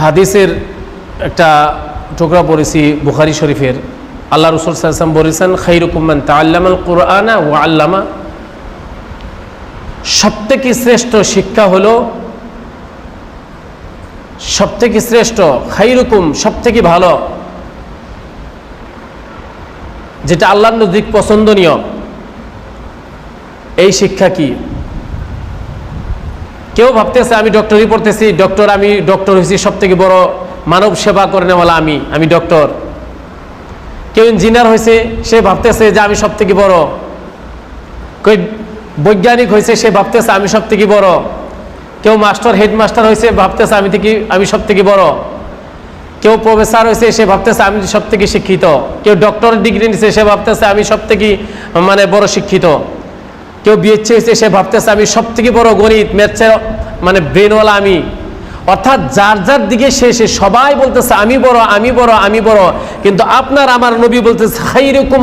হাদিসের একটা টুকরা পড়েছি বুখারি শরীফের। আল্লাহ রসুল সাল্লাম বলেছেন খৈরুকুম্মান তাল্লামাল কোরআনা ও আল্লামা। সবথেকে শ্রেষ্ঠ শিক্ষা হলো, সবথেকে শ্রেষ্ঠ, খাইরুকুম সবথেকে ভালো, যেটা আল্লাহ নজিক পছন্দনীয়। এই শিক্ষা কি? কেউ ভাবতেছে, আমি ডক্টরি পড়তেছি ডক্টর আমি ডক্টর হয়েছি সব থেকে বড় মানব সেবা করে নেওয়ালা আমি আমি ডক্টর কেউ ইঞ্জিনিয়ার হয়েছে, সে ভাবতেছে যে আমি সব থেকে বড়। কেউ বৈজ্ঞানিক হয়েছে, সে ভাবতেছে আমি সব থেকে বড়। কেউ মাস্টার, হেডমাস্টার হয়েছে, ভাবতেছে আমি থেকে, আমি সব থেকে বড়। কেউ প্রফেসর হয়েছে, সে ভাবতেছে আমি সব থেকে শিক্ষিত। কেউ ডক্টর ডিগ্রি নিছে, সে ভাবতেছে আমি সব থেকে মানে বড় শিক্ষিত। কেউ বিএসসি হয়েছে সে ভাবতেছে, আমি সব থেকে বড় গণিত ম্যাথসের মানে ব্রেনওয়ালা আমি। অর্থাৎ যার যার দিকে সে সে সবাই বলতেছে, আমি বড় আমি বড় আমি বড়। কিন্তু আপনার, আমার নবী বলতেছে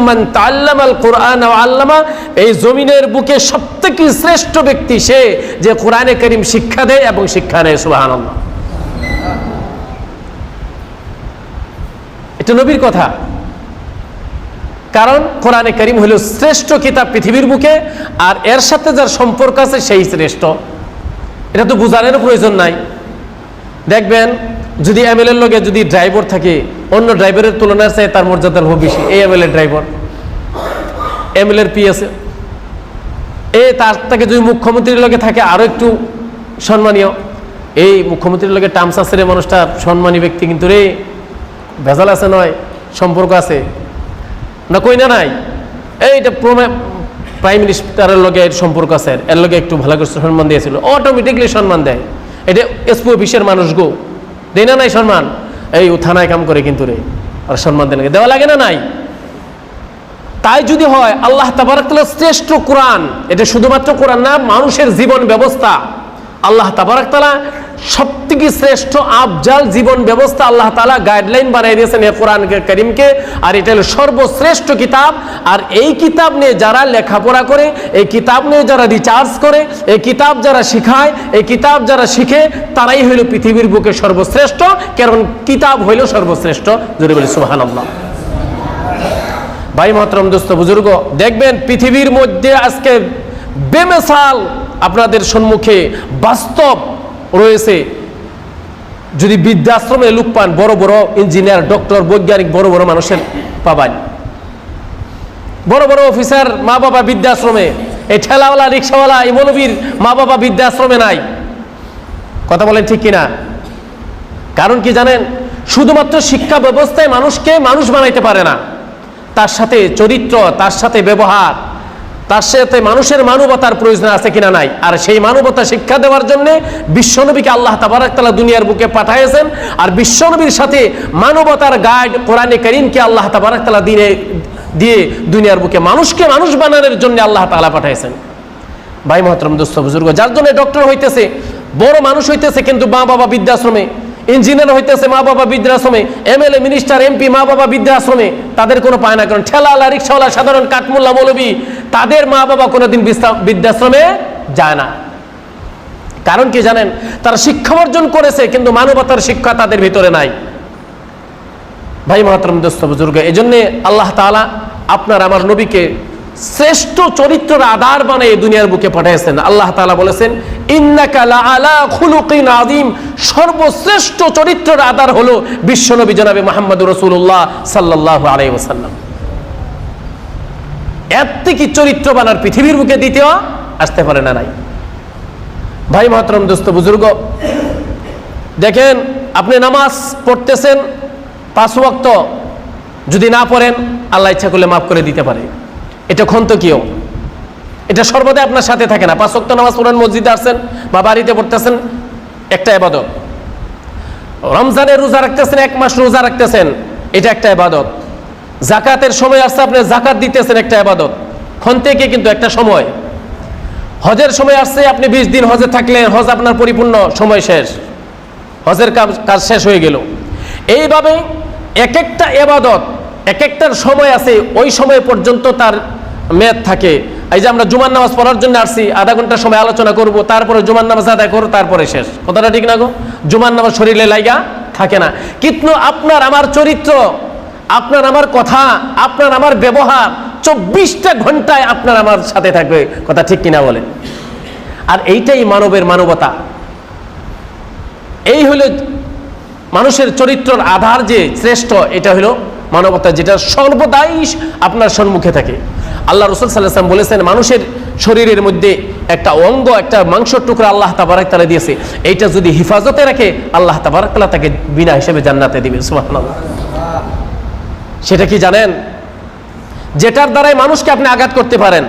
মান তাআল্লামাল কোরআন আল্লামা। এই জমিনের বুকে সবথেকে শ্রেষ্ঠ ব্যক্তি সে যে কোরআনে করিম শিক্ষা দেয় এবং শিক্ষা নেয়, সুবহানাল্লাহ। এটা নবীর কথা। কারণ কোরআনে করিম হলো শ্রেষ্ঠ কিতাব পৃথিবীর বুকে, আর এর সাথে যার সম্পর্ক আছে সেই শ্রেষ্ঠ। এটা তো বোঝানোর প্রয়োজন নাই। দেখবেন, যদি এমএলএ এর লগে যদি ড্রাইভার থাকে, অন্য ড্রাইভারের তুলনায় চাই তার মর্যাদা হবে বেশি। এই এমএলএ ড্রাইভার। এমএলএ এর পিএস এ তার থেকে যদি মুখ্যমন্ত্রীর লগে থাকে, আরও একটু সম্মানীয়। এই মুখ্যমন্ত্রীর লগে টার্মস আছে মানুষটা সম্মানী ব্যক্তি কিন্তু রে, ভেজাল আছে নয়, সম্পর্ক আছে। না কই না নাই এইটা প্রাইম মিনিস্টারের লগে এর সম্পর্ক আছে, এর লগে একটু ভালো করে সম্মান দিয়েছিল অটোমেটিকলি সম্মান দেয়। এটা এসপি অফিসের মানুষ গো, দেয় না নাই সম্মান? এই থানায় কাম করে কিন্তু রে, আর সম্মান দেয় দেওয়া লাগে না নাই? তাই যদি হয়, আল্লাহ তাবারাকাল্লাহ শ্রেষ্ঠ কোরআন, এটা শুধুমাত্র কোরআন না, মানুষের জীবন ব্যবস্থা। আল্লাহ তাবারাকাল্লাহ সব থেকে শ্রেষ্ঠ আফজাল জীবন ব্যবস্থা আল্লাহ তালা গাইডলাইন বানিয়ে দিয়েছেন এই কোরআন করিমকে। আর এটা হলো সর্বশ্রেষ্ঠ কিতাব। আর এই কিতাব নিয়ে যারা লেখাপড়া করে, এই কিতাব নিয়ে যারা রিচার্জ করে, এই কিতাব যারা শিখায়, এই কিতাব যারা শিখে, তারাই হইল পৃথিবীর বুকে সর্বশ্রেষ্ঠ। কারণ কিতাব হইল সর্বশ্রেষ্ঠ। যদি বলি সুবাহান আল্লাহ ভাই মহতরম দোস্ত, বুজুর্গ, দেখবেন পৃথিবীর মধ্যে আজকে বেমেসাল আপনাদের সম্মুখে বাস্তব রয়েছে। যদি বৃদ্ধাশ্রমে লোক পান, বড় বড় ইঞ্জিনিয়ার, ডক্টর, বৈজ্ঞানিক, বড় বড় মানুষের পাবান। বড় বড় অফিসার মা বাবা বৃদ্ধাশ্রমে। এই ঠেলাওয়ালা, রিক্সাওয়ালা, এই মৌলবীর মা বাবা বৃদ্ধাশ্রমে নাই। কথা বলেন ঠিক কিনা? কারণ কি জানেন? শুধুমাত্র শিক্ষা ব্যবস্থায় মানুষকে মানুষ বানাইতে পারে না। তার সাথে চরিত্র, তার সাথে ব্যবহার তার সাথে মানুষের মানবতার প্রয়োজন আছে কিনা নাই? আর সেই মানবতা শিক্ষা দেওয়ার জন্য বিশ্বনবীকে আল্লাহ তাবারাকতালা দুনিয়ার বুকে পাঠাইয়েছেন। আর বিশ্বনবীর সাথে মানবতার গাইড কোরআনে করিমকে আল্লাহ তাবারাকতালা দিনে, দিয়ে দুনিয়ার বুকে মানুষকে মানুষ বানানোর জন্য আল্লাহ তালা পাঠাইছেন ভাই মহতরম দোস্ত, বুজুর্গ, যার জন্য ডক্টর হইতেছে, বড় মানুষ হইতেছে কিন্তু মা বাবা বৃদ্ধাশ্রমে ইঞ্জিনিয়ার হইতেছে মা বাবা বৃদ্ধাশ্রমে এমএলএ মিনিস্টার এমপি মা বাবা বৃদ্ধাশ্রমে, তাদের কোনো পায় না। কারণ ঠেলাওয়ালা রিক্সাওয়ালা, সাধারণ কাঠমুল্লা, মৌলবী তাদের মা বাবা কোনোদিন বৃদ্ধাশ্রমে যায় না। কারণ কি জানেন? তারা শিক্ষা অর্জন করেছে, কিন্তু মানবতার শিক্ষা তাদের ভিতরে নাই। ভাই মহাতরম দোস্ত, বুজুর্গ এই জন্যে আল্লাহ তাআলা আপনার আমার নবীকে শ্রেষ্ঠ চরিত্রের আধার বানিয়ে দুনিয়ার বুকে পাঠিয়েছেন। আল্লাহ তাআলা বলেছেন আযীম। সর্বশ্রেষ্ঠ চরিত্রের আধার হলো বিশ্বনবী জনাবে মুহাম্মদুর রাসূলুল্লাহ সাল্লাল্লাহু আলাইহি ওয়াসাল্লাম। এর থেকে চরিত্রবান পৃথিবীর বুকে দ্বিতীয় আসতে পারে না নাই। ভাই মহাতরম দোস্ত, বুজুর্গ, দেখেন আপনি নামাজ পড়তেছেন, পাঁচ ওয়াক্ত যদি না পড়েন, আল্লাহ ইচ্ছা করলে মাফ করে দিতে পারে। এটা ক্ষন্তকীয় এটা সর্বদাই আপনার সাথে থাকে না। পাঁচ ওয়াক্ত নামাজ পড়েন, মসজিদে আসছেন বা বাড়িতে পড়তেছেন, একটা এবাদত রমজানের রোজা রাখতেছেন, এক মাস রোজা রাখতেছেন, এটা একটা এবাদত জাকাতের সময় আসছে, আপনি জাকাত দিতেছেন একটা এবাদত ক্ষন্তেকে কিন্তু একটা সময়। হজের সময় আসছে, আপনি বিশ দিন হজে থাকলেন, হজ আপনার পরিপূর্ণ সময় শেষ। হজের কাজ কাজ শেষ হয়ে গেল। এইভাবে এক একটা এবাদত এক একটার সময় আছে, ওই সময় পর্যন্ত তার মেয়াদ থাকে। এই যে আমরা জুমার নামাজ পড়ার জন্য আসছি, আধা ঘণ্টা সময় আলোচনা করব, তারপরে জুমার নামাজ আদায় করব তারপরে শেষ। কথাটা ঠিক না গো? জুমার নামাজ শরীরে লাইগা থাকে না। কিন্তু আপনার, আমার চরিত্র আপনার আমার কথা, আপনার আমার ব্যবহার, চব্বিশটা ঘন্টায় আপনার আমার সাথে থাকবে। কথা ঠিক কিনা বলেন আর এইটাই মানবের মানবতা। এই হলো মানুষের চরিত্রর আধার যে শ্রেষ্ঠ, এটা হলো মানবতা যেটা সর্বদাই আপনার সম্মুখে থাকে। আল্লাহ রসুল সাল্লাম বলেছেন, মানুষের শরীরের মধ্যে একটা অঙ্গ, একটা মাংসর টুকরা আল্লাহ তাবারাক তালা দিয়েছে। এইটা যদি হেফাজতে রাখে, আল্লাহ তাবারাক তালা তাকে বিনা হিসেবে জান্নাতে দিবে। সুবহানাল্লাহ। সেটা কি জানেন? যেটার দ্বারাই মানুষকে আপনি আঘাত করতে পারেন,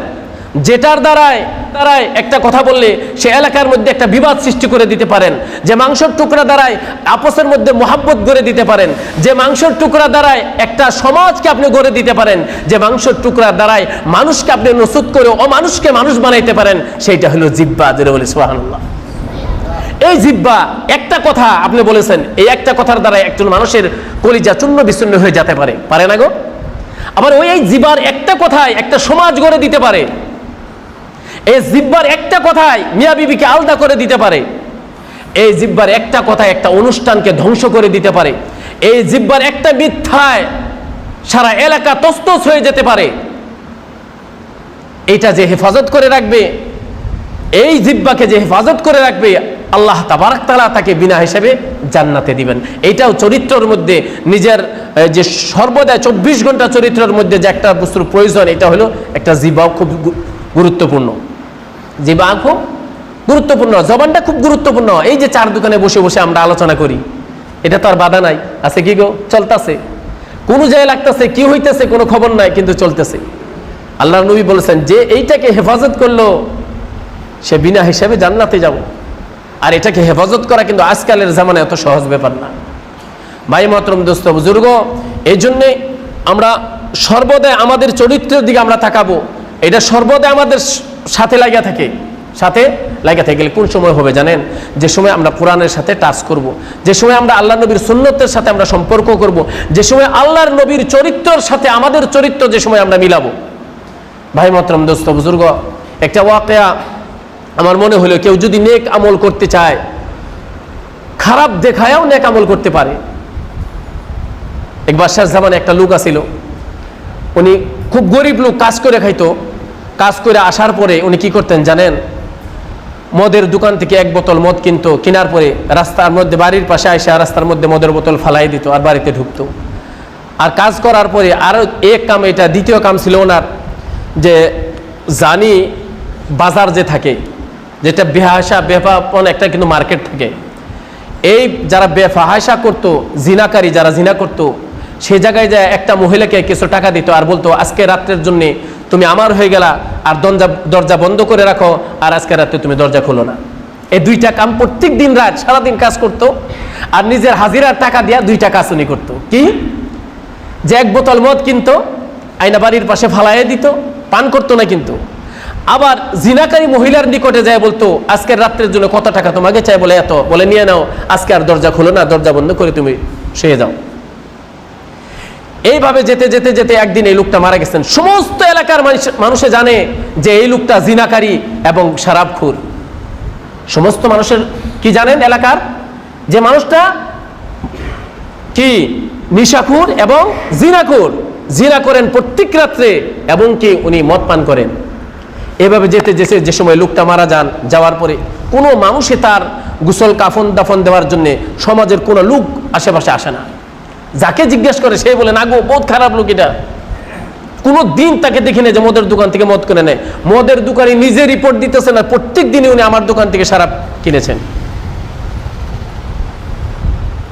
যেটার দ্বারাই দ্বারাই একটা কথা বললে সে এলাকার মধ্যে একটা বিবাদ সৃষ্টি করে দিতে পারেন, যে মাংসর টুকরা দ্বারাই আপসের মধ্যে মোহাব্বত গড়ে দিতে পারেন, যে মাংসর টুকরা দ্বারাই একটা সমাজকে আপনি গড়ে দিতে পারেন, যে মাংসর টুকরা দ্বারাই মানুষকে আপনি নসুদ করে অমানুষকে মানুষ বানাইতে পারেন, সেইটা হলো জিব্বা যেটা বলি সুবহানাল্লাহ। এই জিব্বা, একটা কথা আপনি বলেছেন, এই একটা কথার দ্বারা একজন মানুষের কলিজা চূর্ণ বিচ্ছিন্ন হয়ে যেতে পারে। পারে না গো? আবার ওই এই জিব্বার একটা কথায় একটা সমাজ গড়ে দিতে পারে। এই জিব্বার একটা কথায় মিয়া বিবিকে আলাদা করে দিতে পারে। এই জিব্বার একটা কথায় একটা অনুষ্ঠানকে ধ্বংস করে দিতে পারে। এই জিব্বার একটা মিথ্যায় সারা এলাকা তস্তস হয়ে যেতে পারে। এটা যে হেফাজত করে রাখবে, এই জিব্বাকে যে হেফাজত করে রাখবে আল্লাহ তাবারাক তালা তাকে বিনা হিসেবে জান্নাতে দিবেন। এইটাও চরিত্রর মধ্যে নিজের যে সর্বদা চব্বিশ ঘণ্টা চরিত্রের মধ্যে যে একটা বস্তুর প্রয়োজন, এটা হলো একটা জিব্বাও খুব গুরুত্বপূর্ণ। জিব্বা খুব গুরুত্বপূর্ণ, জবানটা খুব গুরুত্বপূর্ণ। এই যে চার দোকানে বসে বসে আমরা আলোচনা করি, এটা তো আর বাধা নাই। আছে কি গো? চলতেছে। কোনো জায়গায় লাগতেছে, কি হইতেছে, কোনো খবর নাই, কিন্তু চলতেছে। আল্লাহ নবী বলেছেন, যে এইটাকে হেফাজত করল, সে বিনা হিসাবে জান্নাতে যাব। আর এটাকে হেফাজত করা কিন্তু আজকালের জামানায় এত সহজ ব্যাপার না। ভাই মতরম দোস্ত, বুজুর্গ এই জন্যে আমরা সর্বদাই আমাদের চরিত্রের দিকে আমরা তাকাবো। এটা সর্বদাই আমাদের সাথে লাগিয়া থাকে। সাথে লাগিয়া থাকে গেলে কোন সময় হবে জানেন? যে সময় আমরা কোরআনের সাথে টাচ করব। যে সময় আমরা আল্লাহ নবীর সুন্নতের সাথে আমরা সম্পর্ক করব। যে সময় আল্লাহর নবীর চরিত্রের সাথে আমাদের চরিত্র যে সময় আমরা মিলাবো। ভাই মতরম দোস্ত, বুজুর্গ, একটা ওয়াকেয়া আমার মনে হলো কেউ যদি নেক আমল করতে চায়, খারাপ দেখায়ও নেক আমল করতে পারে। একবার বাদশাহ জামানে একটা লোক আছিল, উনি খুব গরিব লোক, কাজ করে খাইতো। কাজ করে আসার পরে উনি কি করতেন জানেন? মদের দোকান থেকে এক বোতল মদ কিনতো, কেনার পরে রাস্তার মধ্যে, বাড়ির পাশে আসে আর রাস্তার মধ্যে মদের বোতল ফালাই দিত আর বাড়িতে ঢুকতো। আর কাজ করার পরে আরও এক কাম, এটা দ্বিতীয় কাম ছিল ওনার, যে জানি বাজার যে থাকে যেটা বেহাসা বেফাপন একটা কিন্তু মার্কেট থাকে। এই যারা বেফাহাসা করতো, জিনাকারী যারা জিনা করতো, সে জায়গায় যায় একটা মহিলাকে কিছু টাকা দিত আর বলতো, আজকে রাত্রের জন্য তুমি আমার হয়ে গেলা আর দরজা দরজা বন্ধ করে রাখো আর আজকে রাত্রে তুমি দরজা খোলো না। এই দুইটা কাম প্রত্যেক দিন রাত সারাদিন কাজ করতো আর নিজের হাজিরার টাকা দিয়া দুইটা কাজ উনি করতো। কি? যে এক বোতল মদ কিনতো, আয়না বাড়ির পাশে ফালাইয়ে দিত, পান করতো না কিন্তু। আবার জিনাকারী মহিলার নিকটে যায় বলতো, আজকের রাত্রের জন্য কত টাকা তোমাকে চাই? বলে, এত। বলে, নিয়ে নাও, আজকে আর দরজা খোলো না, দরজা বন্ধ করে তুমি শুয়ে যাও। এইভাবে যেতে যেতে যেতে একদিন এই লোকটা মারা গেছেন। সমস্ত এলাকার মানুষে জানে যে এই লোকটা জিনাকারী এবং শারাবখুর। সমস্ত মানুষের কি জানেন এলাকার? যে মানুষটা কি? নিশাখুর এবং জিনাকুর জিনা করেন প্রত্যেক রাত্রে এবং কি উনি মদ পান করেন। এভাবে যেতে যেতে যে সময় লোকটা মারা যান, যাওয়ার পরে কোনো মানুষে তার গুসল কাফন দাফন দেওয়ার জন্যে সমাজের কোনো লোক আশেপাশে আসে না। যাকে জিজ্ঞেস করে সে বলে, না গো বহুত খারাপ লোক এটা। কোনো দিন তাকে দেখি না যে মদের দোকান থেকে মদ কিনে নেয়। মদের দোকানে নিজে রিপোর্ট দিতেছে না, প্রত্যেক দিনই উনি আমার দোকান থেকে সারাপ কিনেছেন।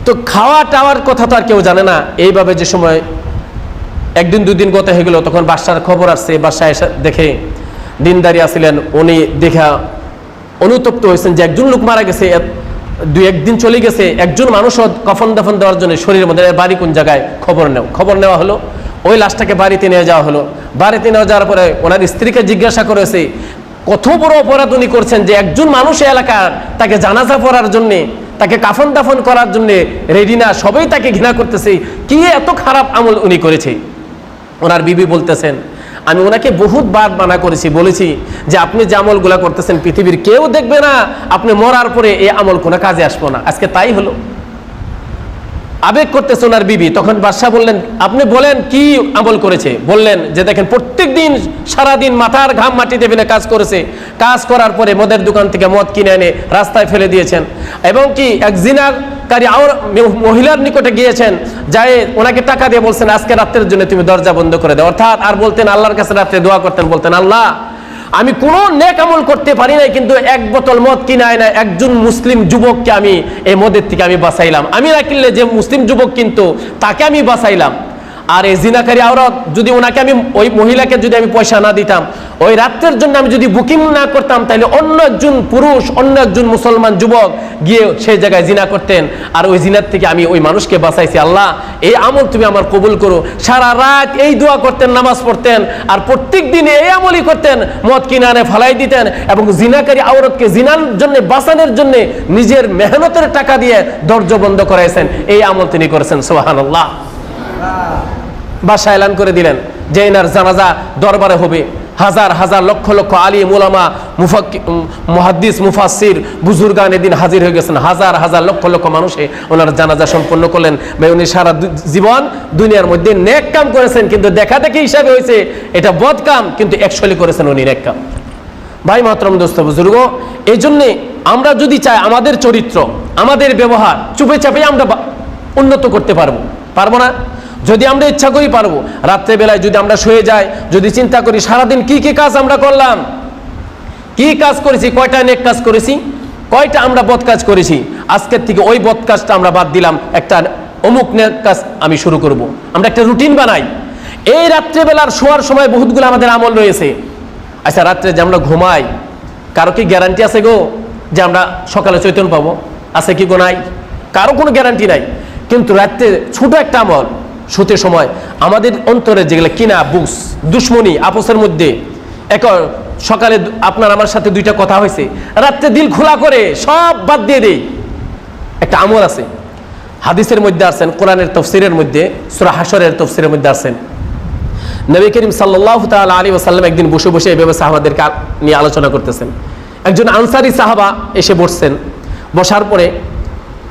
তো খাওয়া টাওয়ার কথা তো আর কেউ জানে না। এইভাবে যে সময় একদিন দুদিন গত হয়ে গেল, তখন বাসার খবর আসছে বাসায় এসে দেখে দিনদারি আসছিলেন উনি দেখা অনুতপ্ত হয়েছেন যে একজন লোক মারা গেছে দুই একদিন চলে গেছে, একজন মানুষও কফন দাফন দেওয়ার জন্য শরীরের মধ্যে বাড়ি কোন জায়গায়? খবর নেও, খবর নেওয়া হলো, ওই লাশটাকে বাড়িতে নিয়ে যাওয়া হলো। বাড়িতে নিয়ে যাওয়ার পরে ওনার স্ত্রীকে জিজ্ঞাসা করেছে, কত বড় অপরাধ উনি করছেন যে একজন মানুষ এলাকার, তাকে জানাজা পড়ার জন্যে, তাকে কাফন দাফন করার জন্য রেডি না, সবাই তাকে ঘৃণা করতেছে, কি এত খারাপ আমল উনি করেছে? ওনার বিবি বলতেছেন আমি ওনাকে বহুত বার মানা করেছি, বলেছি যে আপনি যে আমলগুলা করতেছেন পৃথিবীর কেউ দেখবে না, আপনি মরার পরে এই আমল কোনো কাজে আসব না। আজকে তাই হলো। আবেগ করতেছে ওনার বিবি, তখন বাদশাহ বললেন, আপনি বলেন কি আমল করেছে? বললেন যে, দেখেন প্রত্যেক দিন সারাদিন মাথার ঘাম মাটিতে ফেলে কাজ করেছে। কাজ করার পরে মদের দোকান থেকে মদ কিনে এনে রাস্তায় ফেলে দিয়েছেন। এবং কি, এক জিনাকারী আওর মহিলার নিকটে গিয়েছেন, যাই ওনাকে টাকা দিয়ে বলছেন, আজকে রাত্রের জন্য তুমি দরজা বন্ধ করে দাও। অর্থাৎ আর বলতেন, আল্লাহর কাছে রাত্রে দোয়া করতেন। বলতেন, আল্লাহ, আমি কোনো নেক আমল করতে পারি নাই, কিন্তু এক বোতল মদ কিনায় না, একজন মুসলিম যুবককে আমি এই মদের থেকে আমি বাঁচাইলাম। আমি না কিনলে যে মুসলিম যুবক কিন্তু তাকে আমি বাঁচাইলাম। আর এই জিনাকারী আওরাত, যদি ওনাকে আমি, ওই মহিলাকে যদি আমি পয়সা না দিতাম ওই রাত্রের জন্য আমি যদি বুকিং না করতাম, তাহলে অন্য একজন পুরুষ, অন্য একজন মুসলমান যুবক গিয়ে সেই জায়গায় জিনা করতেন। আর ওই জিনার থেকে আমি ওই মানুষকে বাঁচাইছি। আল্লাহ, এই আমল তুমি আমার কবুল করো। সারা রাত এই দোয়া করতেন, নামাজ পড়তেন। আর প্রত্যেক দিন এই আমলই করতেন, মদ কিনে আনে ফালাই দিতেন এবং জিনাকারী আওরতকে জিনার জন্য, বাঁচানোর জন্য নিজের মেহনতের টাকা দিয়ে দরজ বন্ধ করাইছেন। এই আমল তিনি করেছেন সোহান আল্লাহ বাসা এলান করে দিলেন। যে এনার জানাজা দরবারে হবে। হাজার হাজার লক্ষ লক্ষ আলী মুলামা মুফাক্কি মুহাদ্দিস মুফাসির বুজুর্গান এদিন হাজির হয়ে গেছেন। হাজার হাজার লক্ষ লক্ষ মানুষে ওনার জানাজা সম্পন্ন করলেন। ভাই, উনি সারা জীবন দুনিয়ার মধ্যে নেক কাম করেছেন, কিন্তু দেখা দেখি হিসাবে হয়েছে এটা বদ কাম, কিন্তু একশলি করেছেন উনি নেক কাম। ভাই মাতরম দোস্ত, বুজুর্গ এই জন্যে আমরা যদি চাই আমাদের চরিত্র, আমাদের ব্যবহার চুপে চাপে আমরা উন্নত করতে পারব। পারব না? যদি আমরা ইচ্ছা করি পারব। রাত্রেবেলায় যদি আমরা শুয়ে যাই, যদি চিন্তা করি, সারাদিন কি কি কাজ আমরা করলাম? কি কাজ করেছি? কয়টা নেক কাজ করেছি? কয়টা আমরা বদ কাজ করেছি? আজকের থেকে ওই বদ কাজটা আমরা বাদ দিলাম। একটা অমুক নেক কাজ আমি শুরু করব। আমরা একটা রুটিন বানাই। এই রাত্রেবেলার শোয়ার সময় বহুতগুলো আমাদের আমল রয়েছে। আচ্ছা রাত্রে যে আমরা ঘুমাই, কারও কি গ্যারান্টি আছে গো যে আমরা সকালে চৈতন্য পাবো? আছে কি গো নাই? কারও কোনো গ্যারান্টি নাই। কিন্তু রাত্রে ছোট একটা আমল শুতে সময়। আমাদের অন্তরে যেগুলো কিনা বুকস দুশ্মনী আপসের মধ্যে। এক সকালে আপনার আমার সাথে দুইটা কথা হয়েছে। রাত্রে দিল খোলা করে সব বাদ দিয়ে দেই। একটা আমল আছে। হাদিসের মধ্যে আছেন, কোরআনের তফসিরের মধ্যে, সুরা হাসরের তফসিরের মধ্যে আছেন। নবী করিম সাল্লাহ তাল আলী ওসাল্লাম একদিন বসে বসে এইভাবে সাহাবাদেরকে নিয়ে আলোচনা করতেছেন। একজন আনসারি সাহাবা এসে বসছেন। বসার পরে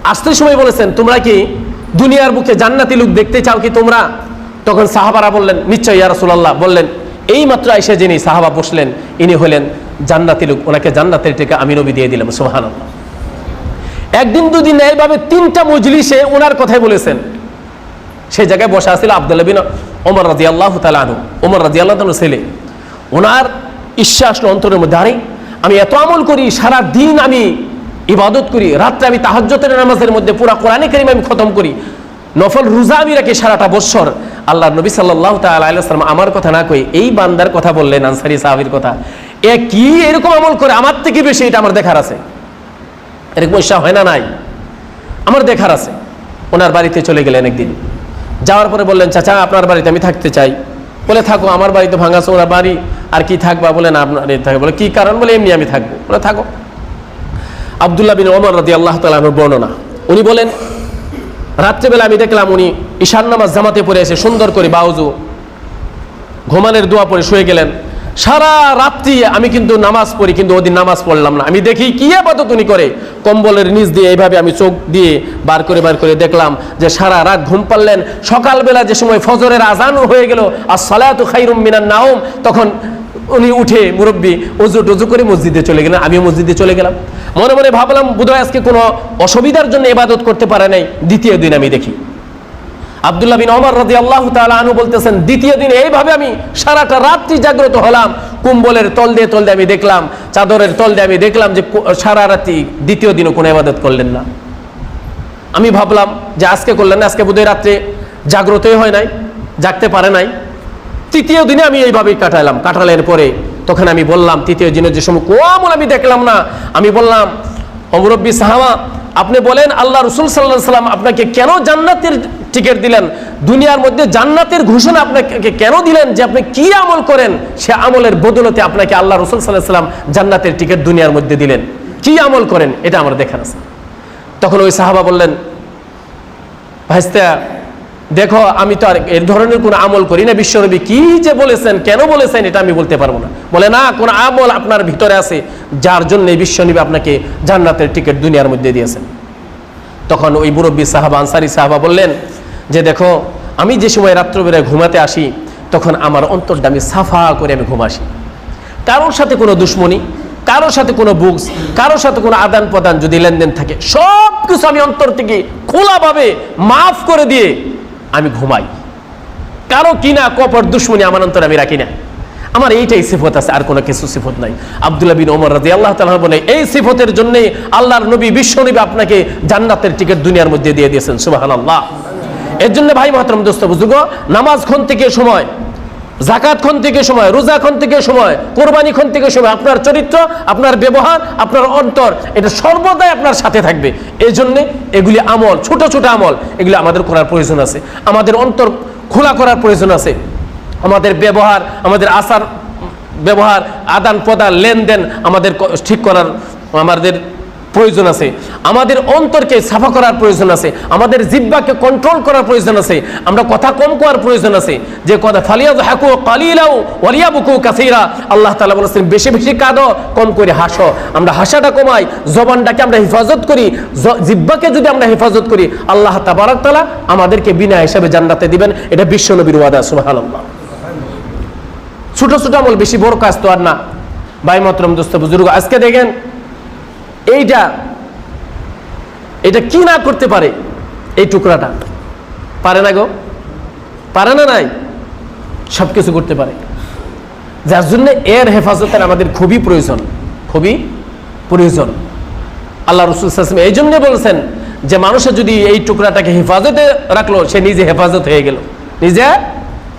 আসতে সময় বলেছেন, তোমরা কি দুনিয়ার বুকে জান্নাতি লোক দেখতে চাও কি তোমরা? তখন সাহাবারা বললেন নিশ্চয় ইয়া রাসূলুল্লাহ। বললেন এই মাত্র এসে যিনি সাহাবা বসলেন, ইনি হলেন জান্নাতি লোক। ওনাকে জান্নাতের টিকা আমি নবী দিয়ে দিলাম, সুবহানাল্লাহ। একদিন দুদিন এইভাবে তিনটা মজলিসে ওনার কথাই বলেছেন। সেই জায়গায় বসা ছিল আবদুল্লাহ বিন ওমর রাজি আল্লাহ তালু ওমর রাজি আল্লাহ তালু ছেলে। ওনার আসলো অন্তরের মধ্যে, আরে, আমি এত আমল করি সারা দিন আমি ইবাদত করি, রাত্রে আমি তাহাজ্জতের নামাজের মধ্যে পুরা কোরআনে করিম আমি খতম করি। নফল রোজা আমি রাখি সারাটা বৎসর। আল্লাহ নবী সাল্লাহ তাল্লাম আমার কথা না কই, এই বান্দার কথা বললেন আনসারি সাহাবির কথা। এ কি এরকম আমল করে? আমার থেকে বেশি এটা আমার দেখার আছে। এরকম ইচ্ছা হয় না নাই? আমার দেখার আছে। ওনার বাড়িতে চলে গেলেন একদিন। যাওয়ার পরে বললেন, চাচা, আপনার বাড়িতে আমি থাকতে চাই। বলে, থাকো, আমার বাড়িতে ভাঙাছে ওরা বাড়ি, আর কি থাকবা? বলে, না, আপনার এই থাকে বলে, কি কারণ? বলে, এমনি আমি থাকব। বলে, থাকো। আবদুল্লাহ বিন ওমর রাদি আল্লাহ তালাহর বর্ণনা। উনি বলেন, রাত্রেবেলা আমি দেখলাম উনি ঈশান নামাজ জামাতে পড়ে এসে সুন্দর করে বাউজু, ঘুমানের দোয়া পরে শুয়ে গেলেন। সারা রাত্রি আমি কিন্তু নামাজ পড়ি, কিন্তু ওদিন নামাজ পড়লাম না। আমি দেখি কি আপাতত উনি করে। কম্বলের নিচ দিয়ে এইভাবে আমি চোখ দিয়ে বার করে বার করে দেখলাম যে সারা রাত ঘুম পারলেন সকালবেলা যে সময় ফজরের আজান হয়ে গেল আর সালাতু খাইরুম মিনান নাওম, তখন উনি উঠে মুরব্বী অজু টুজু করে মসজিদে চলে গেলেন, আমিও মসজিদে চলে গেলাম। মনে মনে ভাবলাম, বোধহয় আজকে কোনো অসুবিধার জন্য ইবাদত করতে পারে নাই, দ্বিতীয় দিন আমি দেখি। আবদুল্লাহ বিন ওমর রাজি আল্লাহ আনু বলতেছেন, দ্বিতীয় দিন এইভাবে আমি সারাটা রাত্রি জাগ্রত হলাম, কুম্বলের তল দিয়ে তল দিয়ে আমি দেখলাম, চাদরের তল দিয়ে আমি দেখলাম যে সারা রাত্রি দ্বিতীয় দিনও কোনো ইবাদত করলেন না। আমি ভাবলাম যে আজকে করলেন না, আজকে বোধহয় রাত্রে জাগ্রতই হয় নাই, জাগতে পারে নাই। তৃতীয় দিনে আমি এইভাবেই কাটালাম। কাটালের পরে তখন আমি বললাম, তৃতীয় দিনের যে সময় কোয়ামল আমি দেখলাম না। আমি বললাম অমরব্বী সাহাবা, আপনি বলেন আল্লাহ রসুল সাল্লাহ সাল্লাম আপনাকে কেন জান্নাতের টিকিট দিলেন? দুনিয়ার মধ্যে জান্নাতের ঘোষণা আপনাকে কেন দিলেন যে আপনি কি আমল করেন? সে আমলের বদলতে আপনাকে আল্লাহ রসুল সাল্লাহ সাল্লাম জান্নাতের টিকিট দুনিয়ার মধ্যে দিলেন। কি আমল করেন? এটা আমার দেখার আছে। তখন ওই সাহাবা বললেন, ভাইস্তা দেখো, আমি তো আর এর ধরনের কোনো আমল করি না। বিশ্বনবী কি যে বলেছেন, কেন বলেছেন, এটা আমি বলতে পারব না। বলে, না, কোন আমল আপনার ভিতরে আছে, যার জন্য বিশ্বনবী আপনাকে জান্নাতের টিকিট দুনিয়ার মধ্যে দিয়েছেন। তখন ওই মুরব্বী সাহাবা, আনসারি সাহাবা বললেন, যে দেখো, আমি যে সময় রাত্রবেলায় ঘুমাতে আসি, তখন আমার অন্তরটা আমি সাফা করে আমি ঘুমাসি। কারোর সাথে কোনো দুশ্মনী, কারোর সাথে কোনো বুকস, কারোর সাথে কোনো আদান প্রদান যদি লেনদেন থাকে সব কিছু আমি অন্তর থেকে খোলাভাবে মাফ করে দিয়ে আমি ঘুমাই। কারও কিনা কপর দুশ্মনী আমার অন্তরে আমি রাখি না। আমার এইটাই সিফত আছে, আর কোনো কিছু সিফত নাই। আবদুল্লাহ বিন ওমর রাজি আল্লাহ তালা বলে, এই সিফতের জন্যই আল্লাহর নবী বিশ্ব নবী আপনাকে জান্নাতের টিকিট দুনিয়ার মধ্যে দিয়ে দিয়েছেন সুবাহ আল্লাহ এর জন্য ভাই মাতরম দোস্ত, বুজুর্গ, নামাজ খন থেকে সময়। জাকাত খন থেকে সময়, রোজা খন থেকে সময়, কোরবানি খন থেকে সময়, আপনার চরিত্র, আপনার ব্যবহার, আপনার অন্তর, এটা সর্বদাই আপনার সাথে থাকবে। এই জন্যে এগুলি আমল, ছোট ছোট আমল, এগুলি আমাদের করার প্রয়োজন আছে। আমাদের অন্তর খোলা করার প্রয়োজন আছে। আমাদের ব্যবহার, আমাদের আচার, ব্যবহার আদান প্রদান লেনদেন আমাদের ঠিক করার, আমাদের প্রয়োজন আছে। আমাদের অন্তরকে সাফা করার প্রয়োজন আছে। আমাদের জিব্বাকে কন্ট্রোল করার প্রয়োজন আছে। আমরা কথা কম করার প্রয়োজন আছে। যে কথা ফালিয়াদ হাকু কালিলাও ওয়ালিয়া বুকু কাসিরা। আল্লাহ তালা বলেছেন, বেশি বেশি কাঁদো, কম করে হাসো। আমরা হাসাটা কমাই, জবানটাকে আমরা হেফাজত করি জিব্বাকে যদি আমরা হেফাজত করি, আল্লাহ তাবারাক তালা আমাদেরকে বিনা হিসাবে জান্নাতে দিবেন। এটা বিশ্ব নবীর ওয়াদা, সুবহানাল্লাহ। ছোট ছোট আমল, বেশি বড় কাজ তো আর না। ভাই মতরম দোস্ত, বুজুর্গ, আজকে দেখেন এইটা, এটা কি না করতে পারে এই টুকরাটা? পারে না গো। পারে না নাই? সব কিছু করতে পারে। যার জন্য এর হেফাজতের আমাদের খুবই প্রয়োজন খুবই প্রয়োজন। আল্লাহ রসুল সাসম এই জন্য বলছেন যে মানুষের যদি এই টুকরাটাকে হেফাজতে রাখল, সে নিজে হেফাজত হয়ে গেল। নিজে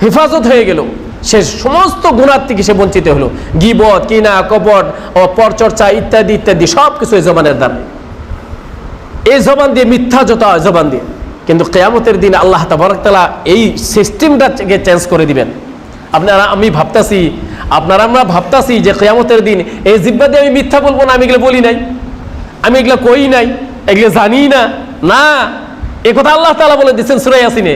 হেফাজত হয়ে গেল। সে সমস্ত গুণার থেকে সে বঞ্চিত হলো। গিবত কিনা কপট পরচর্চা ইত্যাদি ইত্যাদি সব কিছু এই জবানের দ্বারা। এই জবান দিয়ে, মিথ্যা যত জবান দিয়ে। কিন্তু কেয়ামতের দিন আল্লাহ তালা এই সিস্টেমটাকে চেঞ্জ করে দিবেন। আপনারা, আমি ভাবতাছি, আপনারা, আমরা ভাবতাছি যে কেয়ামতের দিন এই জিব্বা দিয়ে আমি মিথ্যা বলব না, আমি এগুলো বলি নাই। আমি এগুলো কই নাই, এগুলো জানি না। না, এ কথা আল্লাহ তালা বলে দিচ্ছেন সুরাই আসিনে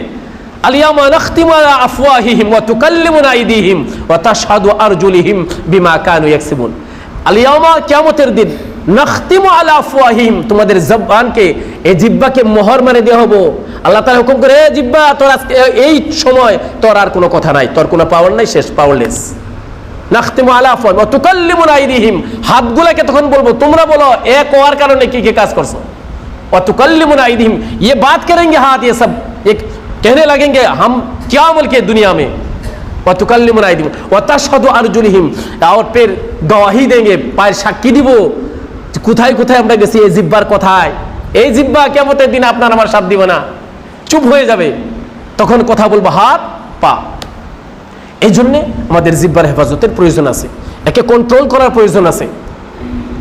আলিয়ামা নাখতিমু আলা আফওয়াহিহিম ওয়া তুকাল্লিমুনা আইদিহিম ওয়া তাশহাদু আরজুলিহিম বিমা কানু ইয়াকসিবুন আলিয়ামা কিয়ামতের দিন নাখতিমু আলা আফওয়াহিহিম তোমাদের জবানকে এই জিব্বাকে মোহর মেরে দেওয়া হবো আল্লাহ তাআলা হুকুম করে "এ জিব্বা তোর আজকে এই সময় তোর আর কোনো কথা নাই তোর কোনো পাওয়ার নাই শেষ পাওয়ারলেস নাখতিমু আলা আফওয়াহিম ওয়া তুকাল্লিমুনা আইদিহিম হাতগুলোকে তখন বলবো তোমরা বলো এক হওয়ার কারণে কি কি কাজ করছো और तुकल्लिमुना अयदीहिम ये बात करेंगे हाथ ये सब एक कहने लगेंगे हम क्या अमल के दुनिया में और तुकल्लिमुना अयदीहिम व तशहदु अर्जुलिहिम और फिर गवाही देंगे পায়ের সাক্ষী দিব যে কোথায় কোথায় আমরা গেছি এই জিব্বার কথায় এই জিব্বা কেমতের দিন আপনার আমার সাথ দিব না চুপ হয়ে যাবে তখন কথা বলবো হাত পা এই জন্যে আমাদের জিব্বার হেফাজতের প্রয়োজন আছে একে কন্ট্রোল করার প্রয়োজন আছে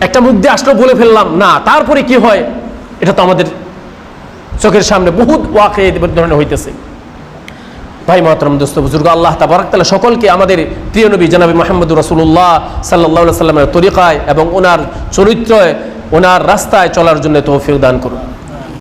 একটা মুখ দিয়ে আসলো বলে ফেললাম না তারপরে কি হয় এটা তো আমাদের চোখের সামনে বহুত ওয়াকে ধরনের হইতেছে। ভাই মহাতরম দোস্ত, বুজুর্গ, আল্লাহ তাবারাকাল সকলকে আমাদের প্রিয় নবী জনাবি মোহাম্মদ রসুল্লাহ সাল্লাহ সাল্লামের তরিকায় এবং ওনার চরিত্রয়, ওনার রাস্তায় চলার জন্য তৌফিক দান করুন।